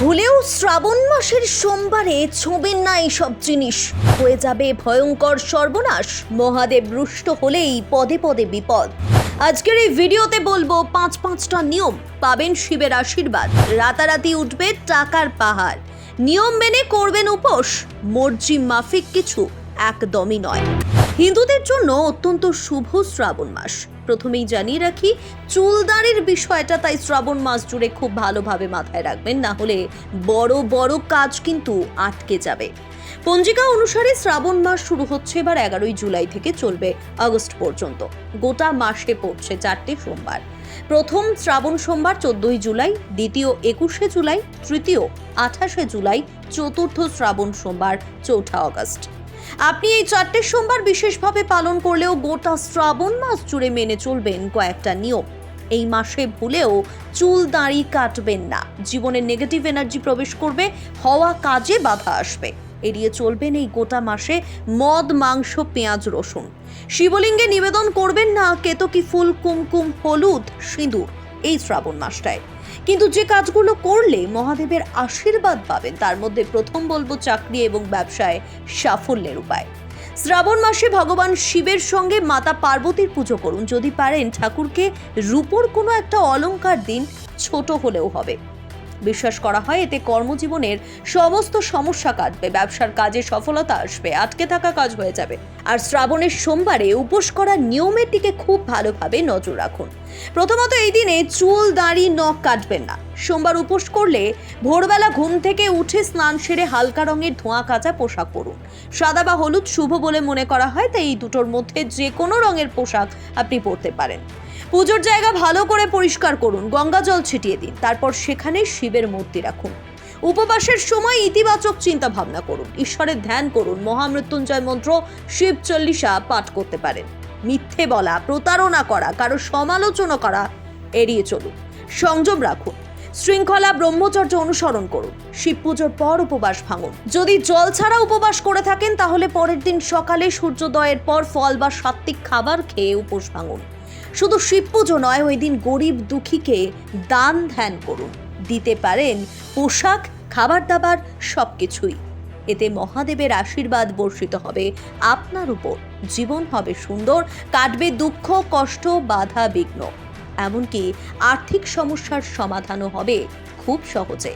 ভুলেও শ্রাবণ মাসের সোমবারে ছোঁবেন না এইসব জিনিস। হয়ে যাবে ভয়ঙ্কর সর্বনাশ। মহাদেব রুষ্ট হলেই পদে পদে বিপদ। আজকের এই ভিডিওতে বলব পাঁচ পাঁচটা নিয়ম। পাবেন শিবের আশীর্বাদ। রাতারাতি উঠবে টাকার পাহাড়। নিয়ম মেনে করবেন উপোস। মর্জি মাফিক কিছু। একদমই নয়। হিন্দুদের জন্য অত্যন্ত শুভ শ্রাবণ মাস। প্রথমেই জানিয়ে রাখি চুলদারির বিষয়টা তাই শ্রাবণ মাস জুড়ে খুব ভালোভাবে মাথায় রাখবেন, না হলে বড় বড় কাজ কিন্তু আটকে যাবে। পঞ্জিকা অনুসারে শ্রাবণ মাস শুরু হচ্ছে এবার এগারোই জুলাই থেকে চলবে আগস্ট পর্যন্ত। গোটা মাসে পড়ছে চারটে সোমবার। প্রথম শ্রাবণ সোমবার চোদ্দই জুলাই, দ্বিতীয় একুশে জুলাই, তৃতীয় আঠাশে জুলাই, চতুর্থ শ্রাবণ সোমবার, চৌঠা আগস্ট আপনি এই চারটে সোমবার বিশেষভাবে পালন করলেও গোটা শ্রাবণ মাস জুড়ে মেনে চলবেন কয়েকটা নিয়ম। এই মাসে ভুলেও চুল দাঁড়ি কাটবেন না। জীবনে নেগেটিভ এনার্জি প্রবেশ করবে, হওয়া কাজে বাধা আসবে। এড়িয়ে চলবেন এই গোটা মাসে মদ, মাংস, পেঁয়াজ, রসুন। শিবলিঙ্গে নিবেদন করবেন না, কেতকী ফুল, কুমকুম, হলুদ, সিঁদুর এই শ্রাবণ মাসটায়। কিন্তু যে কাজগুলো করলে মহাদেবের আশীর্বাদ পাবেন, তার মধ্যে প্রথম বলব চাকরি এবং ব্যবসায় সাফল্যের উপায়। শ্রাবণ মাসে ভগবান শিবের সঙ্গে মাতা পার্বতীর পুজো করুন। যদি পারেন ঠাকুরকে রূপোর কোনো একটা অলঙ্কার দিন ছোট হলেও হবে। বিশ্বাস করা হয়, এতে কর্মজীবনের সমস্ত সমস্যা কাটবে, ব্যবসার কাজে সফলতা আসবে, আটকে থাকা কাজ হয়ে যাবে। আর শ্রাবণের সোমবারে উপোস করার নিয়মের দিকে খুব ভালোভাবে নজর রাখুন। প্রথমত এই দিনে চুল, দাড়ি, নখ কাটবেন না। সোমবার উপোস করলে ভোরবেলা ঘুম থেকে উঠে স্নান সেরে হালকা রঙের ধোঁয়া কাঁচা পোশাক পরুন। সাদা বা হলুদ শুভ বলে মনে করা হয়, তাই এই দুটোর মধ্যে যে কোনো রঙের পোশাক আপনি পরতে পারেন। পুজোর জায়গা ভালো করে পরিষ্কার করুন, গঙ্গা জল ছিটিয়ে দিন, তারপর সেখানে শিবের মূর্তি রাখুন। উপবাসের সময় ইতিবাচক চিন্তা ভাবনা করুন, ঈশ্বরের ধ্যান করুন, মহামৃত্যুঞ্জয় মন্ত্র শিব চল্লিশা পাঠ করতে পারেন। মিথ্যে বলা, প্রতারণা করা, কারও সমালোচনা করা এড়িয়ে চলুন। সংযম রাখুন, শৃঙ্খলা ব্রহ্মচর্য অনুসরণ করুন, শিব পুজোর পর উপবাস ভাঙুন। যদি জল ছাড়া উপবাস করে থাকেন, তাহলে পরের দিন সকালে সূর্যোদয়ের পর ফল বা সাত্বিক খাবার খেয়ে উপোস ভাঙুন। শুধু শিব পুজো নয়, ওই দিন গরিব দুঃখীকে দান ধ্যান করুন। দিতে পারেন পোশাক খাবার দাবার সব কিছুই এতে মহাদেবের আশীর্বাদ বর্ষিত হবে। আপনার উপর জীবন হবে সুন্দর, কাটবে দুঃখ, কষ্ট, বাধা, বিঘ্ন। এমনকি আর্থিক সমস্যার সমাধানও হবে খুব সহজে।